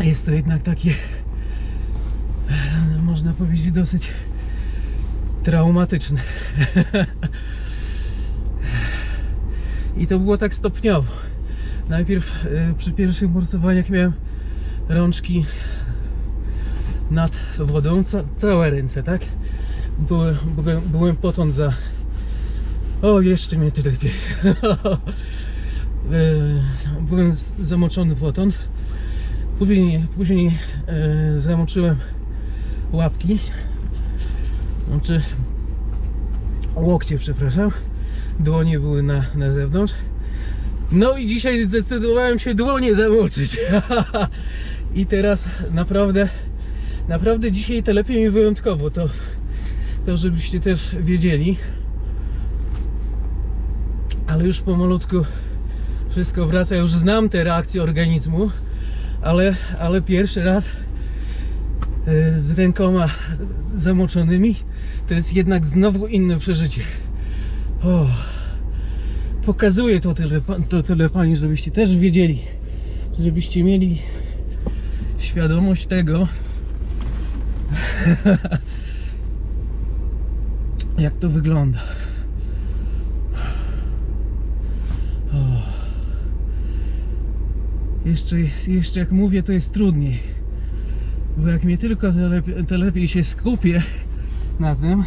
Jest to jednak takie, można powiedzieć, dosyć traumatyczne. I to było tak stopniowo. Najpierw y, przy pierwszych morsowaniach miałem rączki nad wodą, ca całe ręce, tak? Byłem, byłem, byłem potąd za. O, jeszcze mnie tyle lepiej. E, byłem zamoczony potąd. Później, później e, zamoczyłem łapki. Znaczy łokcie, przepraszam. Dłonie były na, na zewnątrz. No i dzisiaj zdecydowałem się dłonie zamoczyć. I teraz naprawdę, naprawdę dzisiaj to lepiej mi wyjątkowo. To, to żebyście też wiedzieli. Ale już pomalutku wszystko wraca. Już znam te reakcje organizmu, ale, ale pierwszy raz e, z rękoma zamoczonymi to jest jednak znowu inne przeżycie. O, pokazuję to tyle, to tyle pani, żebyście też wiedzieli, żebyście mieli świadomość tego, jak to wygląda. O. Jeszcze, jeszcze jak mówię, to jest trudniej. Bo jak mnie tylko to lepiej, to lepiej się skupię na tym,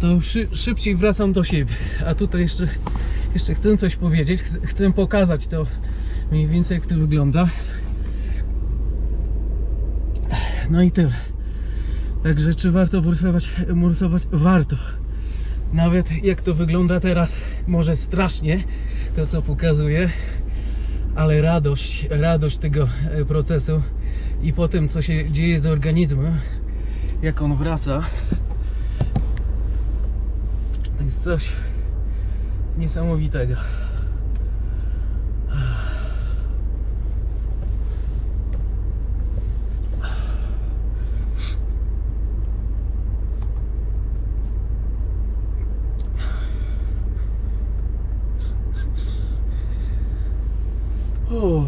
to szy, szybciej wracam do siebie. A tutaj jeszcze, jeszcze chcę coś powiedzieć, chcę, pokazać to mniej więcej jak to wygląda. No i tyle. Także czy warto morsować? Morsować? Warto. Nawet jak to wygląda teraz, może strasznie, to co pokazuję, ale radość, radość tego e, procesu i po tym, co się dzieje z organizmem, jak on wraca, to jest coś niesamowitego. O,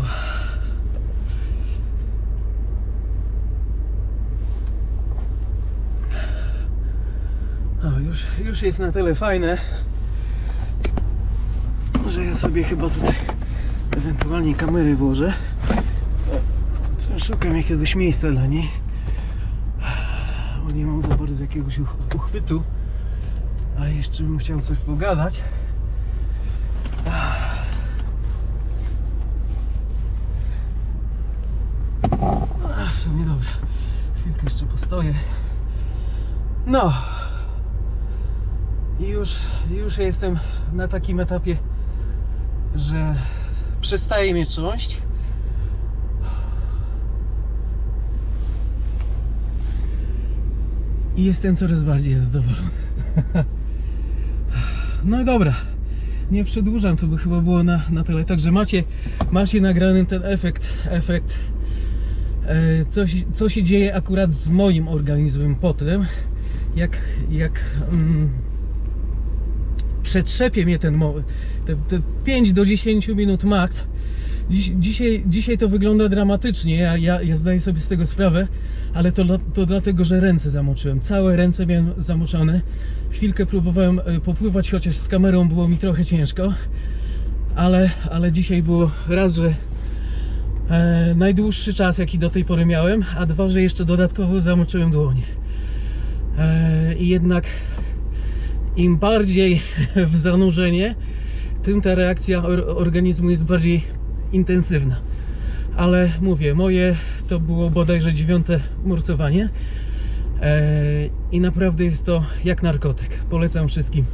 już, już jest na tyle fajne, że ja sobie chyba tutaj ewentualnie kamery włożę. Szukam jakiegoś miejsca dla niej. Bo nie mam za bardzo jakiegoś uch- uchwytu. A jeszcze bym chciał coś pogadać. A, w sumie dobra. Chwilkę jeszcze postoję. No. I już, już jestem na takim etapie, że przestaje mnie trząść. I jestem coraz bardziej zadowolony. No dobra. Nie przedłużam, to by chyba było na, na tyle. Także macie, macie nagrany ten efekt, efekt co, się- co się dzieje akurat z moim organizmem potem, jak, jak mm, przetrzepie mnie ten te, te 5 do 10 minut max. Dziś, dzisiaj, dzisiaj to wygląda dramatycznie, ja, ja, ja zdaję sobie z tego sprawę, ale to, to dlatego, że ręce zamoczyłem. Całe ręce miałem zamoczone. Chwilkę próbowałem e, popływać, chociaż z kamerą było mi trochę ciężko, ale, ale dzisiaj było raz, że e, najdłuższy czas, jaki do tej pory miałem, a dwa, że jeszcze dodatkowo zamoczyłem dłonie. E, I jednak im bardziej w zanurzenie, tym ta reakcja or- organizmu jest bardziej intensywna. Ale mówię, moje to było bodajże dziewiąte morsowanie e, i naprawdę jest to jak narkotyk. Polecam wszystkim.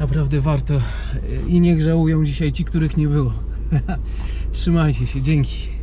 Naprawdę warto E, i niech żałują dzisiaj ci, których nie było. Trzymajcie się, dzięki.